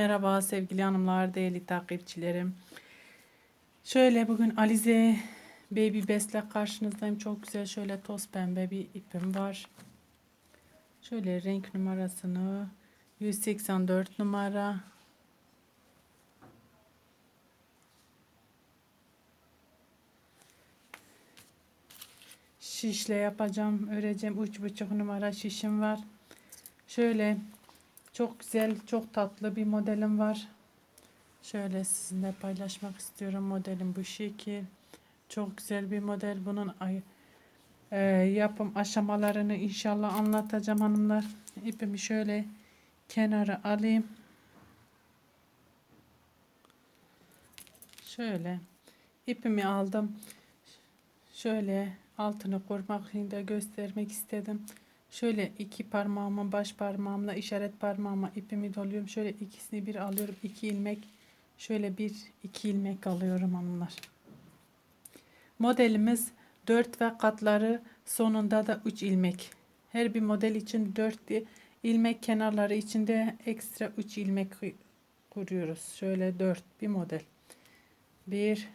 Merhaba sevgili hanımlar, değerli takipçilerim. Şöyle bugün Alize Baby Best'le karşınızdayım. Çok güzel şöyle toz pembe bir ipim var. Şöyle renk numarasını 184 numara. Şişle yapacağım. Öreceğim. Üç buçuk numara şişim var. Şöyle çok güzel, çok tatlı bir modelim var. Şöyle sizinle paylaşmak istiyorum. Modelim bu şekil. Çok güzel bir model. Bunun e, yapım aşamalarını inşallah anlatacağım hanımlar. İpimi şöyle kenara alayım. Şöyle ipimi aldım. Şöyle altını kurmak için de göstermek istedim. Şöyle iki parmağımın baş parmağımla işaret parmağıma ipimi doluyorum. Şöyle ikisini bir alıyorum. iki ilmek. Şöyle bir iki ilmek alıyorum hanımlar. Modelimiz 4 ve katları sonunda da 3 ilmek. Her bir model için 4 ilmek kenarları içinde ekstra 3 ilmek kuruyoruz. Şöyle 4 bir model. 1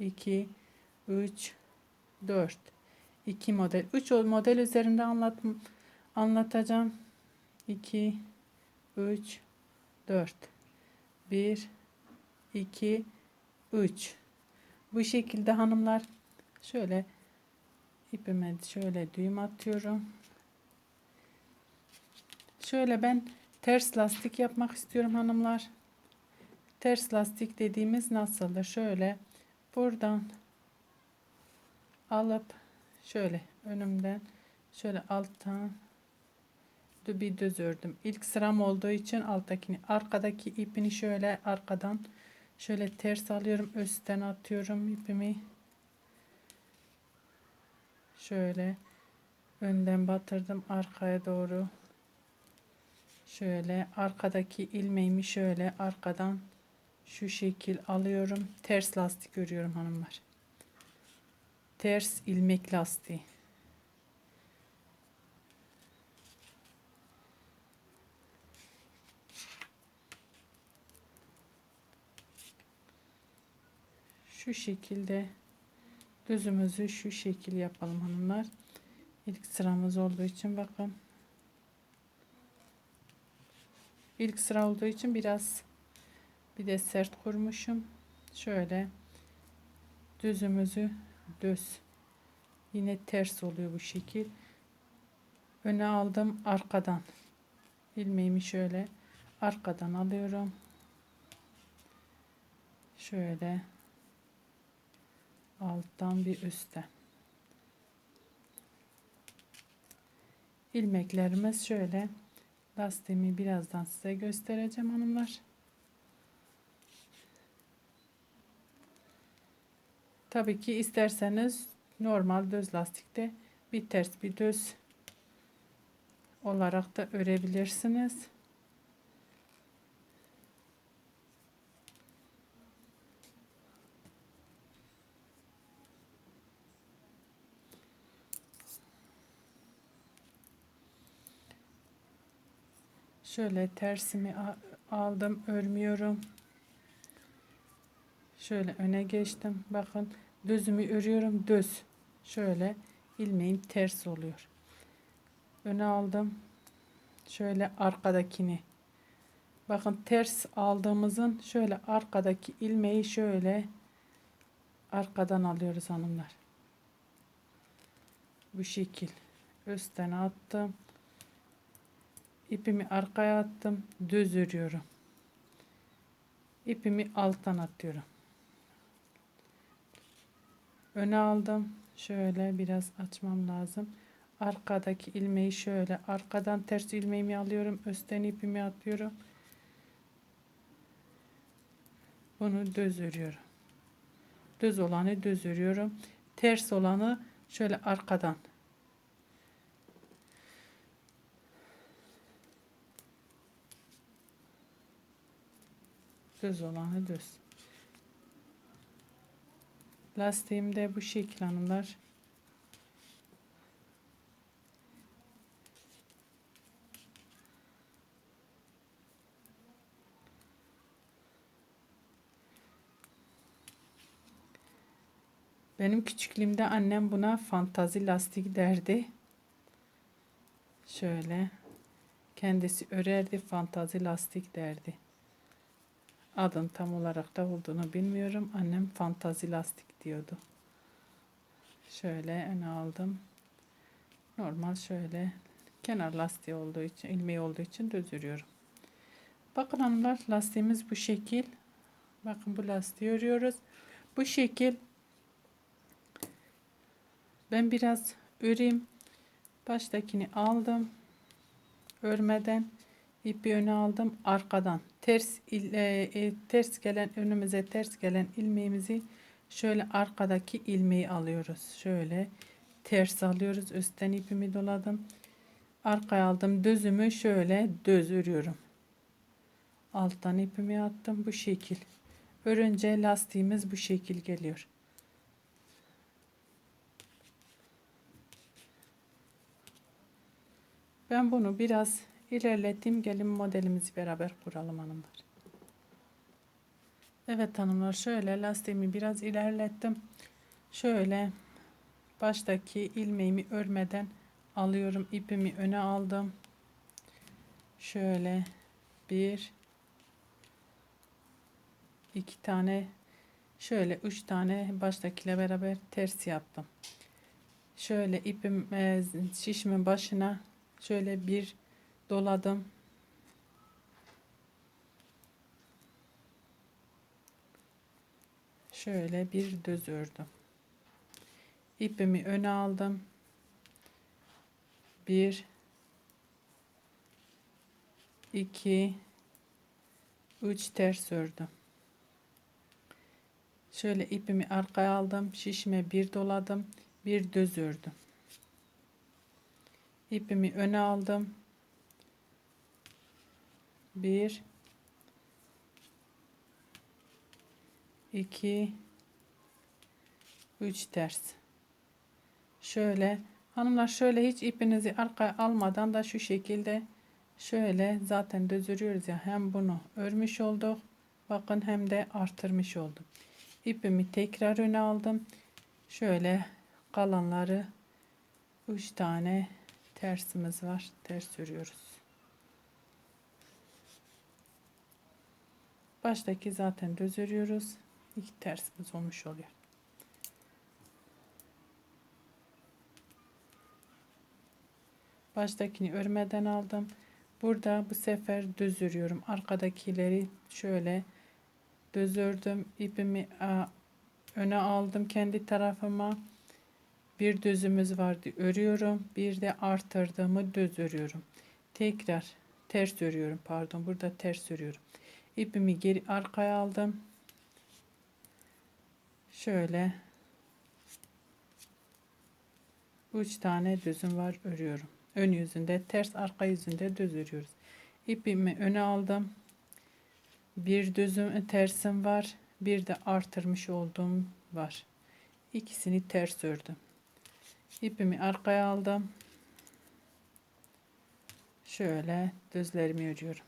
2 3 4 2 model. 3 model üzerinde anlat anlatacağım. 2 3 4 1 2 3 Bu şekilde hanımlar şöyle ipime şöyle düğüm atıyorum. Şöyle ben ters lastik yapmak istiyorum hanımlar. Ters lastik dediğimiz nasıldır? Şöyle buradan alıp şöyle önümden şöyle alttan bir düz ördüm. İlk sıram olduğu için alttakini arkadaki ipini şöyle arkadan şöyle ters alıyorum. Üstten atıyorum ipimi. Şöyle önden batırdım arkaya doğru. Şöyle arkadaki ilmeğimi şöyle arkadan şu şekil alıyorum. Ters lastik örüyorum hanımlar ters ilmek lastiği. Şu şekilde düzümüzü şu şekil yapalım hanımlar. İlk sıramız olduğu için bakın. İlk sıra olduğu için biraz bir de sert kurmuşum. Şöyle düzümüzü düz. Yine ters oluyor bu şekil. Öne aldım arkadan. ilmeğimi şöyle arkadan alıyorum. Şöyle alttan bir üstten. ilmeklerimiz şöyle lastiğimi birazdan size göstereceğim hanımlar. Tabii ki isterseniz normal düz lastikte bir ters bir düz olarak da örebilirsiniz. Şöyle tersimi aldım, örmüyorum. Şöyle öne geçtim. Bakın düzümü örüyorum. Düz. Şöyle ilmeğim ters oluyor. Öne aldım. Şöyle arkadakini. Bakın ters aldığımızın şöyle arkadaki ilmeği şöyle arkadan alıyoruz hanımlar. Bu şekil. Üstten attım. İpimi arkaya attım. Düz örüyorum. İpimi alttan atıyorum öne aldım. Şöyle biraz açmam lazım. Arkadaki ilmeği şöyle arkadan ters ilmeğimi alıyorum. Üstten ipimi atıyorum. Bunu düz örüyorum. Düz olanı düz örüyorum. Ters olanı şöyle arkadan. Düz olanı düz. Lastiğim de bu şekil hanımlar. Benim küçüklüğümde annem buna fantazi lastik derdi. Şöyle kendisi örerdi fantazi lastik derdi. Adın tam olarak da olduğunu bilmiyorum. Annem fantazi lastik diyordu. Şöyle öne aldım. Normal şöyle kenar lastiği olduğu için, ilmeği olduğu için düz örüyorum. Bakın hanımlar lastiğimiz bu şekil. Bakın bu lastiği örüyoruz. Bu şekil ben biraz öreyim. Baştakini aldım. Örmeden ipi öne aldım. Arkadan ters e, e, ters gelen önümüze ters gelen ilmeğimizi şöyle arkadaki ilmeği alıyoruz. Şöyle ters alıyoruz. Üstten ipimi doladım. Arkaya aldım. Düzümü şöyle düz örüyorum. Alttan ipimi attım bu şekil. Örünce lastiğimiz bu şekil geliyor. Ben bunu biraz ilerlettim. Gelin modelimizi beraber kuralım hanımlar. Evet hanımlar şöyle lastiğimi biraz ilerlettim. Şöyle baştaki ilmeğimi örmeden alıyorum. ipimi öne aldım. Şöyle bir iki tane şöyle üç tane baştakiyle beraber ters yaptım. Şöyle ipim e, şişimin başına şöyle bir doladım. Şöyle bir düz ördüm. İpimi öne aldım. Bir, iki, üç ters ördüm. Şöyle ipimi arkaya aldım. Şişime bir doladım. Bir düz ördüm. İpimi öne aldım. Bir, iki, üç ters. Şöyle hanımlar şöyle hiç ipinizi arkaya almadan da şu şekilde şöyle zaten düz örüyoruz ya hem bunu örmüş olduk. Bakın hem de artırmış oldum. İpimi tekrar öne aldım. Şöyle kalanları 3 tane tersimiz var. Ters örüyoruz. Baştaki zaten düz örüyoruz. İki tersimiz olmuş oluyor. Baştakini örmeden aldım. Burada bu sefer düz örüyorum. Arkadakileri şöyle düz ördüm. İpimi öne aldım kendi tarafıma. Bir düzümüz vardı. Örüyorum. Bir de artırdığımı düz örüyorum. Tekrar ters örüyorum. Pardon. Burada ters örüyorum. İpimi geri arkaya aldım. Şöyle üç tane düzüm var örüyorum. Ön yüzünde ters arka yüzünde düz örüyoruz. İpimi öne aldım. Bir düzüm tersim var. Bir de artırmış olduğum var. İkisini ters ördüm. İpimi arkaya aldım. Şöyle düzlerimi örüyorum.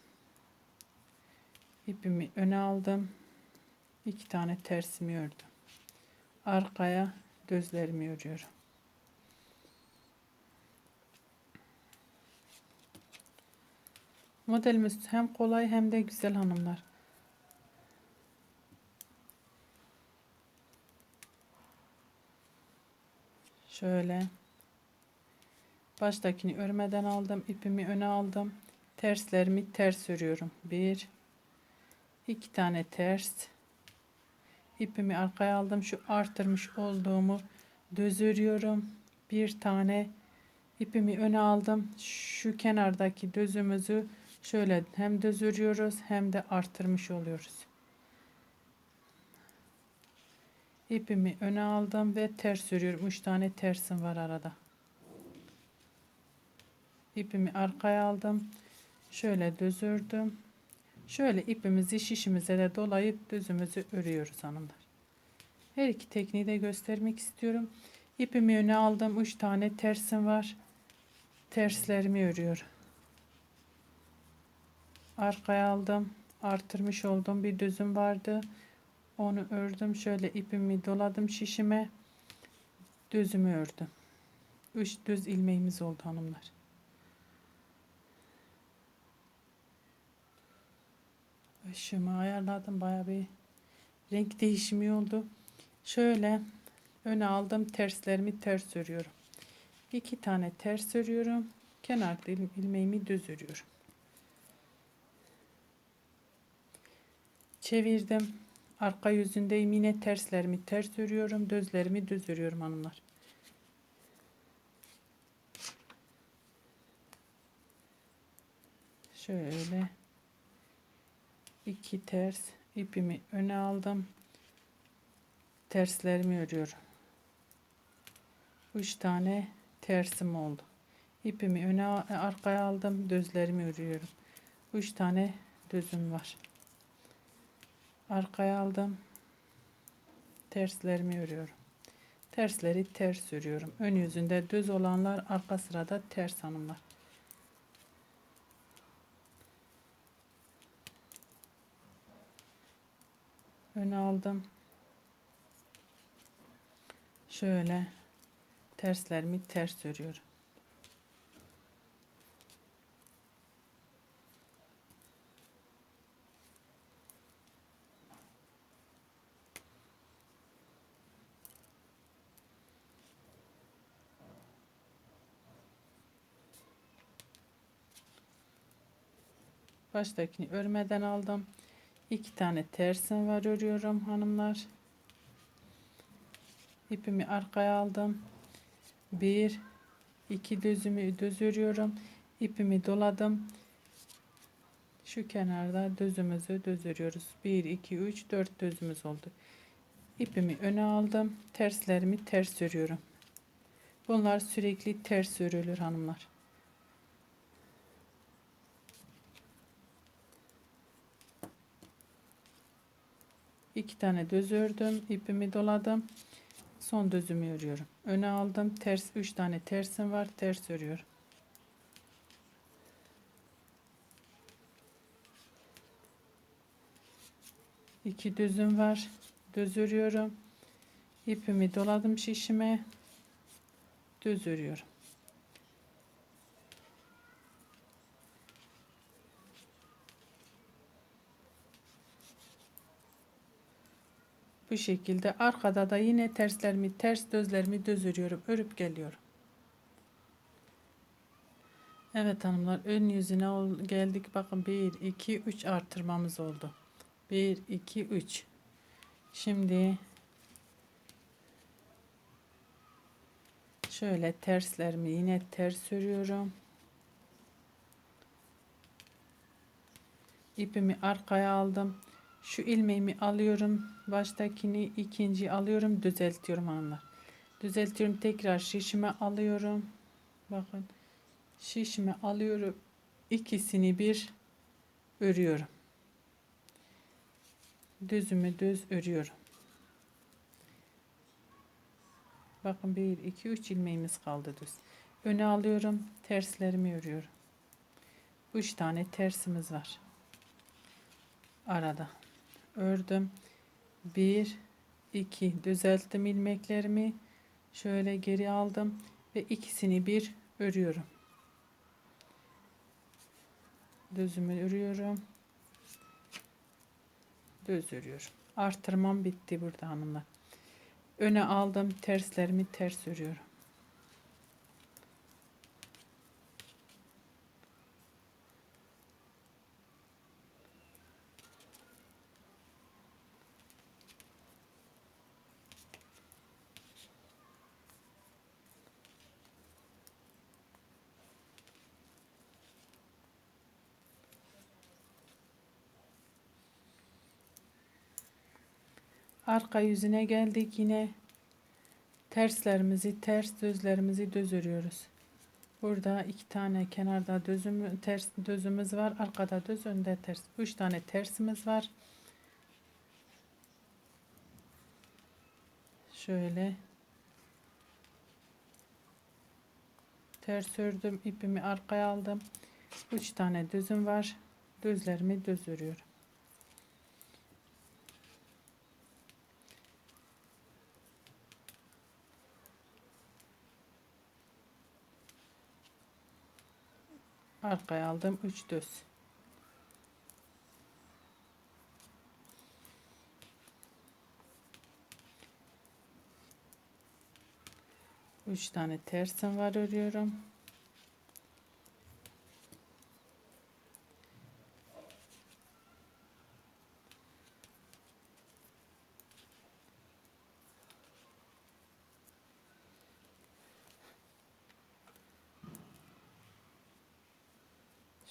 İpimi öne aldım. İki tane tersimi ördüm. Arkaya düzlerimi örüyorum. Modelimiz hem kolay hem de güzel hanımlar. Şöyle baştakini örmeden aldım. ipimi öne aldım. Terslerimi ters örüyorum. Bir, iki tane ters. İpimi arkaya aldım. Şu artırmış olduğumu düz örüyorum. Bir tane ipimi öne aldım. Şu kenardaki düzümüzü şöyle hem düz örüyoruz hem de artırmış oluyoruz. İpimi öne aldım ve ters örüyorum. 3 tane tersim var arada. İpimi arkaya aldım. Şöyle düz ördüm. Şöyle ipimizi şişimize de dolayıp düzümüzü örüyoruz hanımlar. Her iki tekniği de göstermek istiyorum. İpimi öne aldım. 3 tane tersim var. Terslerimi örüyorum. Arkaya aldım. Artırmış olduğum bir düzüm vardı. Onu ördüm. Şöyle ipimi doladım şişime. Düzümü ördüm. 3 düz ilmeğimiz oldu hanımlar. Işığımı ayarladım. Baya bir renk değişimi oldu. Şöyle öne aldım. Terslerimi ters örüyorum. İki tane ters örüyorum. Kenarda il- ilmeğimi düz örüyorum. Çevirdim. Arka yüzündeyim. Yine terslerimi ters örüyorum. Düzlerimi düz örüyorum hanımlar. Şöyle iki ters ipimi öne aldım. Terslerimi örüyorum. Üç tane tersim oldu. İpimi öne arkaya aldım. Düzlerimi örüyorum. Üç tane düzüm var. Arkaya aldım. Terslerimi örüyorum. Tersleri ters örüyorum. Ön yüzünde düz olanlar arka sırada ters hanımlar. Öne aldım. Şöyle terslerimi ters örüyorum. Baştakini örmeden aldım. İki tane tersim var örüyorum hanımlar. İpimi arkaya aldım. Bir, iki düzümü düz örüyorum. İpimi doladım. Şu kenarda düzümüzü düz örüyoruz. 1, 2, 3, 4 düzümüz oldu. İpimi öne aldım. Terslerimi ters örüyorum. Bunlar sürekli ters örülür hanımlar. İki tane düz ördüm ipimi doladım. Son düzümü örüyorum. Öne aldım ters 3 tane tersim var ters örüyorum. İki düzüm var düz örüyorum. İpimi doladım şişime düz örüyorum Bu şekilde arkada da yine terslerimi ters düzlerimi düz örüyorum. Örüp geliyorum. Evet hanımlar ön yüzüne geldik. Bakın 1 2 3 artırmamız oldu. 1 2 3. Şimdi şöyle terslerimi yine ters örüyorum. İpimi arkaya aldım. Şu ilmeğimi alıyorum. Baştakini ikinci alıyorum. Düzeltiyorum hanımlar. Düzeltiyorum. Tekrar şişime alıyorum. Bakın. Şişime alıyorum. İkisini bir örüyorum. Düzümü düz örüyorum. Bakın 1 2 3 ilmeğimiz kaldı düz. Öne alıyorum. Terslerimi örüyorum. 3 tane tersimiz var. Arada ördüm. 1 2 düzelttim ilmeklerimi. Şöyle geri aldım ve ikisini bir örüyorum. Düzümü örüyorum. Düz örüyorum. Artırmam bitti burada hanımlar. Öne aldım, terslerimi ters örüyorum. Arka yüzüne geldik yine terslerimizi ters düzlerimizi düz örüyoruz. Burada iki tane kenarda düzüm ters düzümüz var. Arkada düz önde ters. Üç tane tersimiz var. Şöyle ters ördüm. ipimi arkaya aldım. Üç tane düzüm var. Düzlerimi düz örüyorum. Arkaya aldım 3 düz. Üç tane tersim var örüyorum.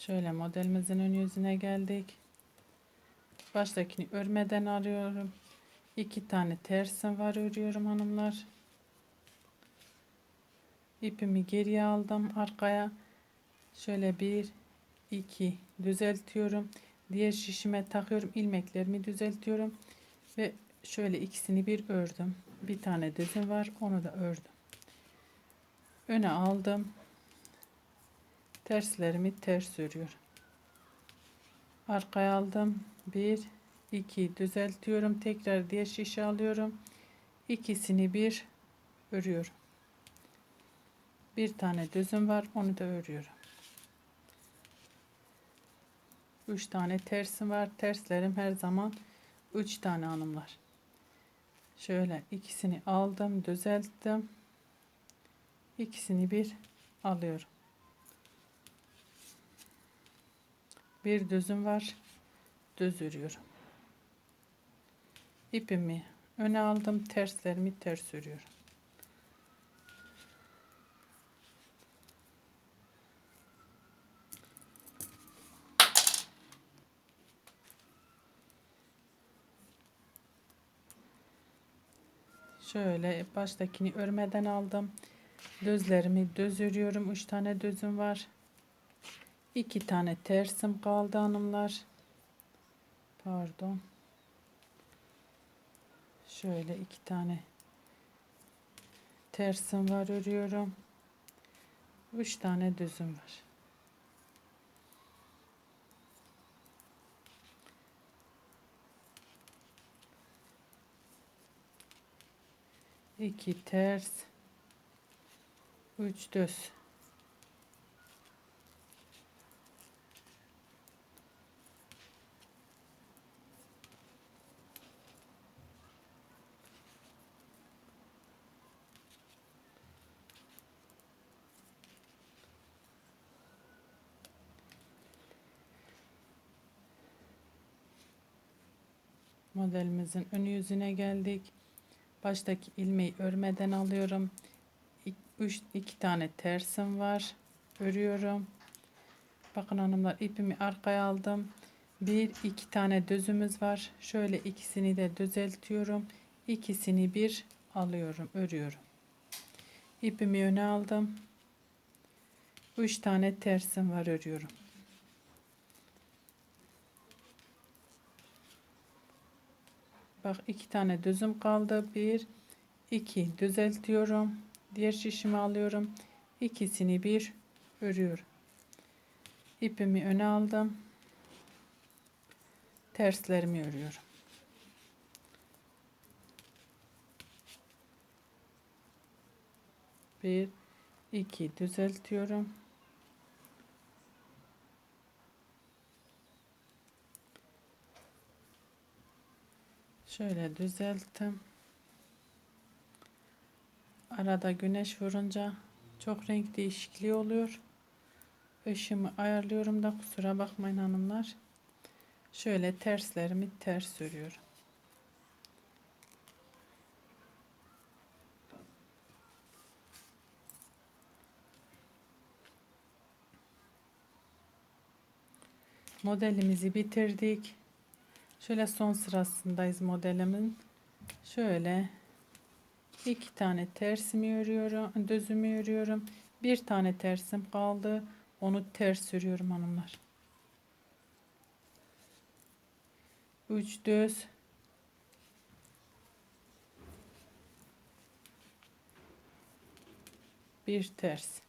Şöyle modelimizin ön yüzüne geldik. Baştakini örmeden arıyorum. İki tane tersim var örüyorum hanımlar. İpimi geriye aldım arkaya. Şöyle bir iki düzeltiyorum. Diğer şişime takıyorum. ilmeklerimi düzeltiyorum. Ve şöyle ikisini bir ördüm. Bir tane düzüm var. Onu da ördüm. Öne aldım terslerimi ters örüyorum. Arkaya aldım. 1 2 düzeltiyorum. Tekrar diğer şişe alıyorum. İkisini bir örüyorum. Bir tane düzüm var. Onu da örüyorum. 3 tane tersim var. Terslerim her zaman 3 tane hanımlar. Şöyle ikisini aldım, düzelttim. İkisini bir alıyorum. Bir düzüm var düz örüyorum. İpimi öne aldım terslerimi ters örüyorum. Şöyle baştakini örmeden aldım. Düzlerimi düz örüyorum. 3 tane düzüm var iki tane tersim kaldı hanımlar. Pardon. Şöyle iki tane tersim var örüyorum. Üç tane düzüm var. iki ters üç düz modelimizin ön yüzüne geldik. Baştaki ilmeği örmeden alıyorum. 3 2 tane tersim var. Örüyorum. Bakın hanımlar ipimi arkaya aldım. Bir iki tane düzümüz var. Şöyle ikisini de düzeltiyorum. İkisini bir alıyorum, örüyorum. İpimi öne aldım. 3 tane tersim var örüyorum. Bak iki tane düzüm kaldı. Bir, iki düzeltiyorum. Diğer şişimi alıyorum. İkisini bir örüyorum. İpimi öne aldım. Terslerimi örüyorum. Bir, iki düzeltiyorum. Şöyle düzelttim. Arada güneş vurunca çok renk değişikliği oluyor. Işığımı ayarlıyorum da kusura bakmayın hanımlar. Şöyle terslerimi ters örüyorum. Modelimizi bitirdik. Şöyle son sırasındayız modelimin. Şöyle iki tane tersimi örüyorum, düzümü örüyorum. Bir tane tersim kaldı. Onu ters örüyorum hanımlar. Üç düz. Bir ters.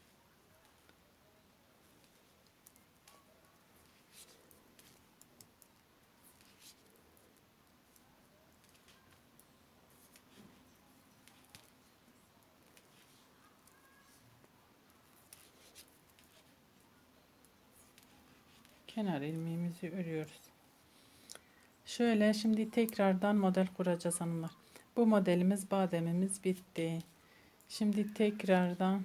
Kenar ilmeğimizi örüyoruz. Şöyle şimdi tekrardan model kuracağız hanımlar. Bu modelimiz bademimiz bitti. Şimdi tekrardan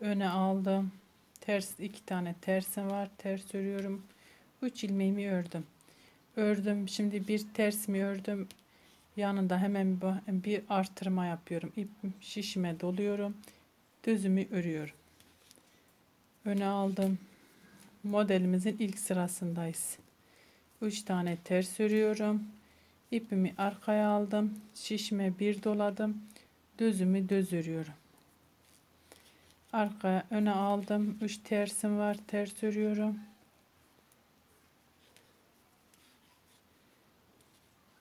öne aldım. Ters iki tane tersim var. Ters örüyorum. 3 ilmeğimi ördüm. Ördüm. Şimdi bir ters mi ördüm. Yanında hemen bir artırma yapıyorum. İp şişime doluyorum. Düzümü örüyorum. Öne aldım. Modelimizin ilk sırasındayız. 3 tane ters örüyorum. İpimi arkaya aldım. Şişime bir doladım. Düzümü düz örüyorum. Arkaya öne aldım. 3 tersim var. Ters örüyorum.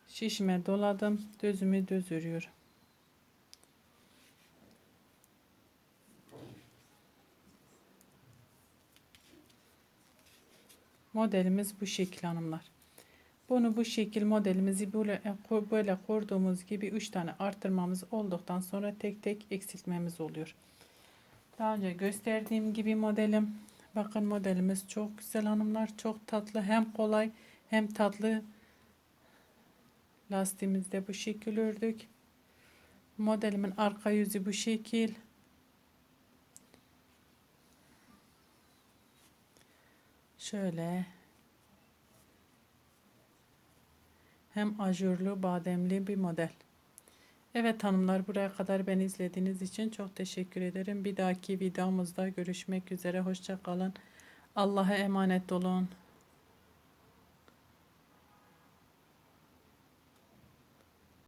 Şişime doladım. Düzümü düz örüyorum. Modelimiz bu şekil hanımlar. Bunu bu şekil modelimizi böyle böyle kurduğumuz gibi 3 tane artırmamız olduktan sonra tek tek eksiltmemiz oluyor. Daha önce gösterdiğim gibi modelim. Bakın modelimiz çok güzel hanımlar. Çok tatlı. Hem kolay hem tatlı. Lastiğimizi de bu şekil ördük. Modelimin arka yüzü bu şekil. Şöyle. Hem ajurlu bademli bir model. Evet hanımlar buraya kadar beni izlediğiniz için çok teşekkür ederim. Bir dahaki videomuzda görüşmek üzere. Hoşça kalın. Allah'a emanet olun.